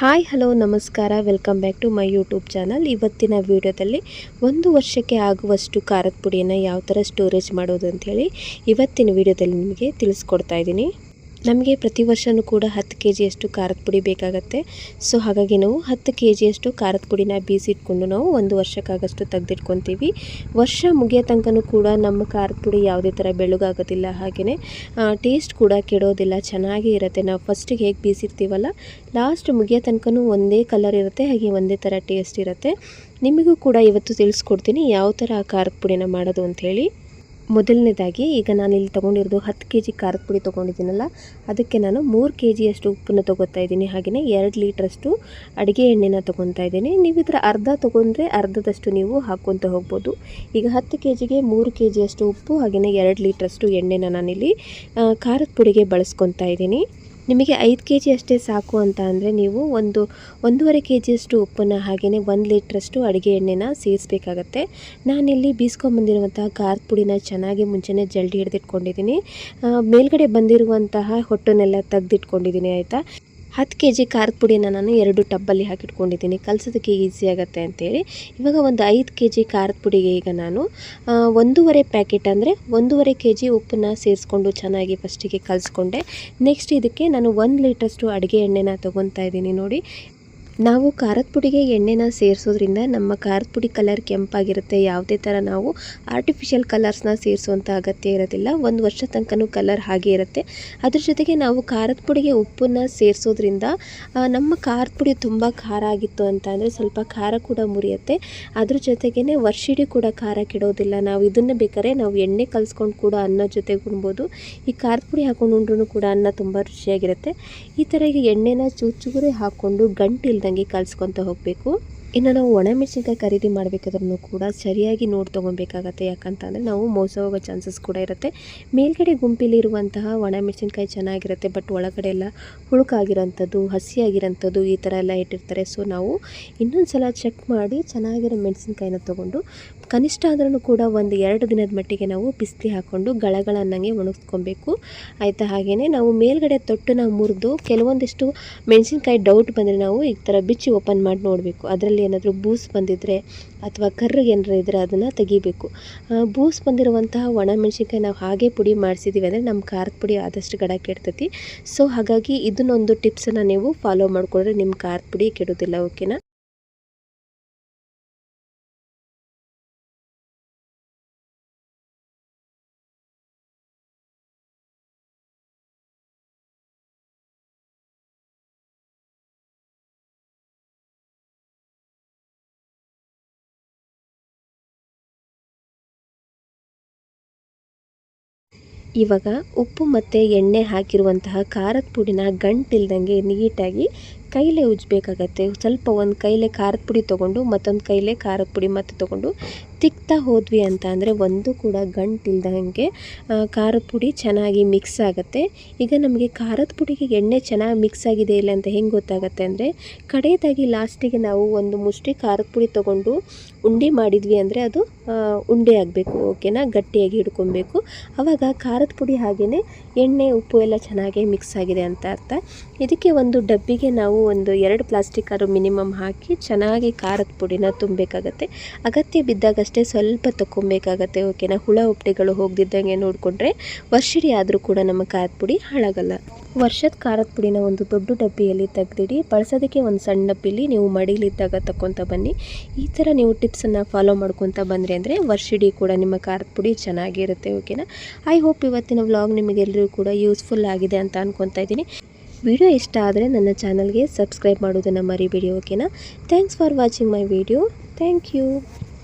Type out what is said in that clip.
Hi, hello, ನಮಸ್ಕಾರ. Welcome back to my YouTube channel. ಇವತ್ತಿನ ವಿಡಿಯೋದಲ್ಲಿ ಒಂದು ವರ್ಷಕ್ಕೆ ಆಗುವಷ್ಟು ಖಾರದ ಪುಡಿಯನ್ನು ಯಾವ ಥರ ಸ್ಟೋರೇಜ್ ಮಾಡೋದು ಅಂಥೇಳಿ ಇವತ್ತಿನ ವಿಡಿಯೋದಲ್ಲಿ ನಿಮಗೆ ತಿಳಿಸ್ಕೊಡ್ತಾ ಇದ್ದೀನಿ. ನಮಗೆ ಪ್ರತಿ ವರ್ಷವೂ ಕೂಡ ಹತ್ತು ಕೆ ಜಿಯಷ್ಟು ಖಾರದ ಪುಡಿ ಬೇಕಾಗತ್ತೆ. ಸೊ, ಹಾಗಾಗಿ ನಾವು ಹತ್ತು ಕೆ ಜಿಯಷ್ಟು ಖಾರದ ಪುಡಿನ ಬೀಸಿಟ್ಕೊಂಡು ನಾವು ಒಂದು ವರ್ಷಕ್ಕಾಗಷ್ಟು ತೆಗೆದಿಟ್ಕೊತೀವಿ. ವರ್ಷ ಮುಗಿಯೋ ತನಕನೂ ಕೂಡ ನಮ್ಮ ಖಾರದ ಪುಡಿ ಯಾವುದೇ ಥರ ಬೆಳಗಾಗೋದಿಲ್ಲ, ಹಾಗೆಯೇ ಟೇಸ್ಟ್ ಕೂಡ ಕೆಡೋದಿಲ್ಲ, ಚೆನ್ನಾಗೇ ಇರುತ್ತೆ. ನಾವು ಫಸ್ಟಿಗೆ ಹೇಗೆ ಬೀಸಿರ್ತೀವಲ್ಲ, ಲಾಸ್ಟ್ ಮುಗಿಯೋ ತನಕನೂ ಒಂದೇ ಕಲರ್ ಇರುತ್ತೆ, ಹಾಗೆ ಒಂದೇ ಥರ ಟೇಸ್ಟ್ ಇರುತ್ತೆ. ನಿಮಗೂ ಕೂಡ ಇವತ್ತು ತಿಳಿಸ್ಕೊಡ್ತೀನಿ ಯಾವ ಥರ ಖಾರದ ಪುಡಿನ ಮಾಡೋದು ಅಂಥೇಳಿ. ಮೊದಲನೇದಾಗಿ ಈಗ ನಾನು ಇಲ್ಲಿ ತೊಗೊಂಡಿರೋದು ಹತ್ತು ಕೆ ಜಿ ಖಾರದ ಪುಡಿ ತೊಗೊಂಡಿದ್ದೀನಲ್ಲ, ಅದಕ್ಕೆ ನಾನು ಮೂರು ಕೆ ಜಿಯಷ್ಟು ಉಪ್ಪನ್ನು ತೊಗೋತಾ ಇದ್ದೀನಿ. ಹಾಗೆಯೇ ಎರಡು ಲೀಟ್ರಷ್ಟು ಅಡುಗೆ ಎಣ್ಣೆನ ತೊಗೊತಾ ಇದ್ದೀನಿ. ನೀವು ಇದರ ಅರ್ಧ ತೊಗೊಂಡ್ರೆ ಅರ್ಧದಷ್ಟು ನೀವು ಹಾಕ್ಕೊತ ಹೋಗ್ಬೋದು. ಈಗ ಹತ್ತು ಕೆ ಜಿಗೆ ಮೂರು ಕೆ ಜಿಯಷ್ಟು ಉಪ್ಪು, ಹಾಗೆಯೇ ಎರಡು ಲೀಟ್ರಷ್ಟು ಎಣ್ಣೆನ ನಾನಿಲ್ಲಿ ಖಾರದ ಪುಡಿಗೆ ಬಳಸ್ಕೊತಾ ಇದ್ದೀನಿ. ನಿಮಗೆ ಐದು ಕೆ ಜಿ ಅಷ್ಟೇ ಸಾಕು ಅಂತ ಅಂದರೆ ನೀವು ಒಂದು ಒಂದೂವರೆ ಕೆ ಜಿಯಷ್ಟು ಉಪ್ಪನ್ನು ಹಾಗೆಯೇ ಒಂದು ಲೀಟ್ರಷ್ಟು ಅಡುಗೆ ಎಣ್ಣೆನ ಸೇರಿಸಬೇಕಾಗತ್ತೆ. ನಾನಿಲ್ಲಿ ಬೀಸ್ಕೊಂಬಂದಿರುವಂತಹ ಖಾರದ ಪುಡಿನ ಚೆನ್ನಾಗಿ ಮುಂಚೆನೇ ಜಲ್ಡಿ ಹಿಡಿದಿಟ್ಕೊಂಡಿದ್ದೀನಿ. ಮೇಲ್ಗಡೆ ಬಂದಿರುವಂತಹ ಹೊಟ್ಟನ್ನೆಲ್ಲ ತೆಗೆದಿಟ್ಕೊಂಡಿದ್ದೀನಿ, ಆಯಿತಾ? ಹತ್ತು ಕೆ ಜಿ ಖಾರದ ಪುಡಿನ ನಾನು ಎರಡು ಟಬ್ಬಲ್ಲಿ ಹಾಕಿಟ್ಕೊಂಡಿದ್ದೀನಿ. ಕಲಸೋದಕ್ಕೆ ಈಸಿ ಆಗುತ್ತೆ ಅಂತೇಳಿ. ಇವಾಗ ಒಂದು ಐದು ಕೆ ಜಿ ಖಾರದ ಪುಡಿಗೆ ಈಗ ನಾನು ಒಂದೂವರೆ ಪ್ಯಾಕೆಟ್ ಅಂದರೆ ಒಂದೂವರೆ ಕೆ ಜಿ ಉಪ್ಪನ್ನ ಸೇರಿಸ್ಕೊಂಡು ಚೆನ್ನಾಗಿ ಫಸ್ಟಿಗೆ ಕಲಿಸ್ಕೊಂಡೆ. ನೆಕ್ಸ್ಟ್ ಇದಕ್ಕೆ ನಾನು ಒಂದು ಲೀಟ್ರಷ್ಟು ಅಡುಗೆ ಎಣ್ಣೆನ ತೊಗೊತಾ ಇದ್ದೀನಿ ನೋಡಿ. ನಾವು ಖಾರದ ಪುಡಿಗೆ ಎಣ್ಣೆನ ಸೇರಿಸೋದ್ರಿಂದ ನಮ್ಮ ಖಾರದ ಪುಡಿ ಕಲರ್ ಕೆಂಪಾಗಿರುತ್ತೆ. ಯಾವುದೇ ಥರ ನಾವು ಆರ್ಟಿಫಿಷಿಯಲ್ ಕಲರ್ಸ್ನ ಸೇರಿಸುವಂಥ ಅಗತ್ಯ ಇರೋದಿಲ್ಲ. ಒಂದು ವರ್ಷ ತನಕನೂ ಕಲರ್ ಹಾಗೆ ಇರುತ್ತೆ. ಅದ್ರ ಜೊತೆಗೆ ನಾವು ಖಾರದ ಪುಡಿಗೆ ಉಪ್ಪನ್ನು ಸೇರಿಸೋದ್ರಿಂದ ನಮ್ಮ ಖಾರದ ಪುಡಿ ತುಂಬ ಖಾರ ಆಗಿತ್ತು ಅಂತ ಅಂದರೆ ಸ್ವಲ್ಪ ಖಾರ ಕೂಡ ಮುರಿಯುತ್ತೆ. ಅದ್ರ ಜೊತೆಗೇ ವರ್ಷಿಡಿ ಕೂಡ ಖಾರ ಕೆಡೋದಿಲ್ಲ. ನಾವು ಇದನ್ನು ಬೇಕಾದ್ರೆ ನಾವು ಎಣ್ಣೆ ಕಲಿಸ್ಕೊಂಡು ಕೂಡ ಅನ್ನ ಜೊತೆಗೆ ಉಣ್ಬೋದು. ಈ ಖಾರದ ಪುಡಿ ಹಾಕೊಂಡು ಉಂಡ್ರೂ ಕೂಡ ಅನ್ನ ತುಂಬ ರುಚಿಯಾಗಿರುತ್ತೆ. ಈ ಥರ ಈಗ ಎಣ್ಣೆನ ಚೂರು ಹಾಕ್ಕೊಂಡು ಹಾಕ್ಕೊಂಡು ಗಂಟಿಲ್ದಂಗೆ ಕಲಿಸ್ಕೊತ ಹೋಗಬೇಕು. ಇನ್ನು ನಾವು ಒಣಮೆಣಸಿನ್ಕಾಯಿ ಖರೀದಿ ಮಾಡಬೇಕಾದ್ರೂ ಕೂಡ ಸರಿಯಾಗಿ ನೋಡಿ ತೊಗೊಬೇಕಾಗತ್ತೆ. ಯಾಕಂತಂದರೆ ನಾವು ಮೋಸ ಹೋಗೋ ಚಾನ್ಸಸ್ ಕೂಡ ಇರುತ್ತೆ. ಮೇಲ್ಗಡೆ ಗುಂಪಿಲಿರುವಂತಹ ಒಣಮೆಣಸಿನ್ಕಾಯಿ ಚೆನ್ನಾಗಿರುತ್ತೆ ಬಟ್ ಒಳಗಡೆ ಎಲ್ಲ ಹುಳುಕಾಗಿರೋಂಥದ್ದು, ಹಸಿಯಾಗಿರೋಂಥದ್ದು ಈ ಥರ ಎಲ್ಲ ಇಟ್ಟಿರ್ತಾರೆ. ಸೊ ನಾವು ಇನ್ನೊಂದು ಸಲ ಚೆಕ್ ಮಾಡಿ ಚೆನ್ನಾಗಿರೋ ಮೆಣಸಿನ್ಕಾಯಿನ ತೊಗೊಂಡು ಕನಿಷ್ಠ ಆದ್ರೂ ಕೂಡ ಒಂದು ಎರಡು ದಿನದ ಮಟ್ಟಿಗೆ ನಾವು ಬಿಸಿಲಿ ಹಾಕ್ಕೊಂಡು ಗಳಗಳನ್ನಂಗೆ ಒಣಗಿಸ್ಕೊಬೇಕು. ಆಯಿತಾ ಹಾಗೆಯೇ ನಾವು ಮೇಲ್ಗಡೆ ತೊಟ್ಟನ್ನ ಮುರಿದು ಕೆಲವೊಂದಿಷ್ಟು ಮೆಣಸಿನ್ಕಾಯಿ ಡೌಟ್ ಬಂದರೆ ನಾವು ಈ ಥರ ಬಿಚ್ಚಿ ಓಪನ್ ಮಾಡಿ ನೋಡಬೇಕು. ಅದರಲ್ಲಿ ಏನಾದರೂ ಬೂಸ್ ಬಂದಿದ್ದರೆ ಅಥವಾ ಕರ್ರಿಗೆ ಏನಾರು ಇದ್ದರೆ ಅದನ್ನು ತೆಗಿಬೇಕು. ಬೂಸ್ ಬಂದಿರುವಂತಹ ಒಣ ಮೆಣಸಿನ್ಕಾಯಿ ನಾವು ಹಾಗೆ ಪುಡಿ ಮಾಡಿಸಿದ್ದೀವಿ ಅಂದರೆ ನಮ್ಮ ಖಾರದ ಪುಡಿ ಆದಷ್ಟು ಗಡ ಕೆಡ್ತೈತಿ ಸೊ ಹಾಗಾಗಿ ಇದನ್ನೊಂದು ಟಿಪ್ಸನ್ನು ನೀವು ಫಾಲೋ ಮಾಡಿಕೊಂಡ್ರೆ ನಿಮ್ಮ ಖಾರದ ಪುಡಿ ಕೆಡೋದಿಲ್ಲ ಓಕೆನಾ ಇವಾಗ ಉಪ್ಪು ಮತ್ತು ಎಣ್ಣೆ ಹಾಕಿರುವಂತಹ ಖಾರದ ಪುಡಿನ ಗಂಟಿಲ್ದಂಗೆ ನೀಟಾಗಿ ಕೈಲೇ ಉಜ್ಜಬೇಕಾಗತ್ತೆ ಸ್ವಲ್ಪ ಒಂದು ಕೈಲೇ ಖಾರದ ಪುಡಿ ತೊಗೊಂಡು ಮತ್ತೊಂದು ಕೈಲೇ ಖಾರದ ಪುಡಿ ಮತ್ತೆ ತೊಗೊಂಡು ತಿಕ್ತಾ ಹೋದ್ವಿ ಅಂತ ಅಂದರೆ ಒಂದು ಕೂಡ ಗಂಟಿಲ್ದಂಗೆ ಖಾರದ ಪುಡಿ ಚೆನ್ನಾಗಿ ಮಿಕ್ಸ್ ಆಗುತ್ತೆ. ಈಗ ನಮಗೆ ಖಾರದ ಪುಡಿಗೆ ಎಣ್ಣೆ ಚೆನ್ನಾಗಿ ಮಿಕ್ಸ್ ಆಗಿದೆ ಇಲ್ಲ ಅಂತ ಹೆಂಗೆ ಗೊತ್ತಾಗುತ್ತೆ ಅಂದರೆ, ಕಡೆಯದಾಗಿ ಲಾಸ್ಟಿಗೆ ನಾವು ಒಂದು ಮುಷ್ಟಿ ಖಾರದ ಪುಡಿ ತೊಗೊಂಡು ಉಂಡೆ ಮಾಡಿದ್ವಿ ಅಂದರೆ ಅದು ಉಂಡೆ ಆಗಬೇಕು ಓಕೆನಾ ಗಟ್ಟಿಯಾಗಿ ಹಿಡ್ಕೊಬೇಕು. ಆವಾಗ ಖಾರದ ಪುಡಿ ಹಾಗೆಯೇ ಎಣ್ಣೆ, ಉಪ್ಪು ಎಲ್ಲ ಚೆನ್ನಾಗಿ ಮಿಕ್ಸ್ ಆಗಿದೆ ಅಂತ ಅರ್ಥ. ಇದಕ್ಕೆ ಒಂದು ಡಬ್ಬಿಗೆ ನಾವು ಒಂದು ಎರಡು ಪ್ಲಾಸ್ಟಿಕ್ ಆರು ಮಿನಿಮಮ್ ಹಾಕಿ ಚೆನ್ನಾಗಿ ಖಾರದ ಪುಡಿನ ತುಂಬಬೇಕಾಗತ್ತೆ. ಅಗತ್ಯ ಬಿದ್ದಾಗಷ್ಟೇ ಸ್ವಲ್ಪ ತಕ್ಕೊಬೇಕಾಗತ್ತೆ ಓಕೆನಾ ಹುಳ ಉಪ್ಪಟೆಗಳು ಹೋಗ್ದಿದ್ದಂಗೆ ನೋಡಿಕೊಂಡ್ರೆ ವರ್ಷಿಡಿ ಆದರೂ ಕೂಡ ನಮ್ಮ ಖಾರದ ಪುಡಿ ಹಾಳಾಗಲ್ಲ. ವರ್ಷದ ಖಾರದ ಪುಡಿನ ಒಂದು ದೊಡ್ಡ ಡಬ್ಬಿಯಲ್ಲಿ ತೆಗೆದಿಡಿ, ಬಳಸೋದಕ್ಕೆ ಒಂದು ಸಣ್ಣ ಡಬ್ಬಿಲಿ ನೀವು ಮಡಿಲಿದ್ದಾಗ ತಕ್ಕೊತ ಬನ್ನಿ. ಈ ಥರ ನೀವು ಟಿಪ್ಸನ್ನು ಫಾಲೋ ಮಾಡ್ಕೊತ ಬಂದ್ರಿ ಅಂದರೆ ವರ್ಷಿಡಿ ಕೂಡ ನಿಮ್ಮ ಖಾರದ ಪುಡಿ ಚೆನ್ನಾಗಿರುತ್ತೆ ಓಕೆನಾ ಐ ಹೋಪ್ ಇವತ್ತಿನ ವ್ಲಾಗ್ ನಿಮಗೆಲ್ಲರಿಗೂ ಕೂಡ ಯೂಸ್ಫುಲ್ ಆಗಿದೆ ಅಂತ ಅನ್ಕೊತಾ ಇದ್ದೀನಿ. ವಿಡಿಯೋ ಇಷ್ಟ ಆದರೆ ನನ್ನ ಚಾನಲ್ಗೆ ಸಬ್ಸ್ಕ್ರೈಬ್ ಮಾಡೋದನ್ನು ಮರಿಬೇಡಿ ಓಕೆನಾ thanks for watching my video thank you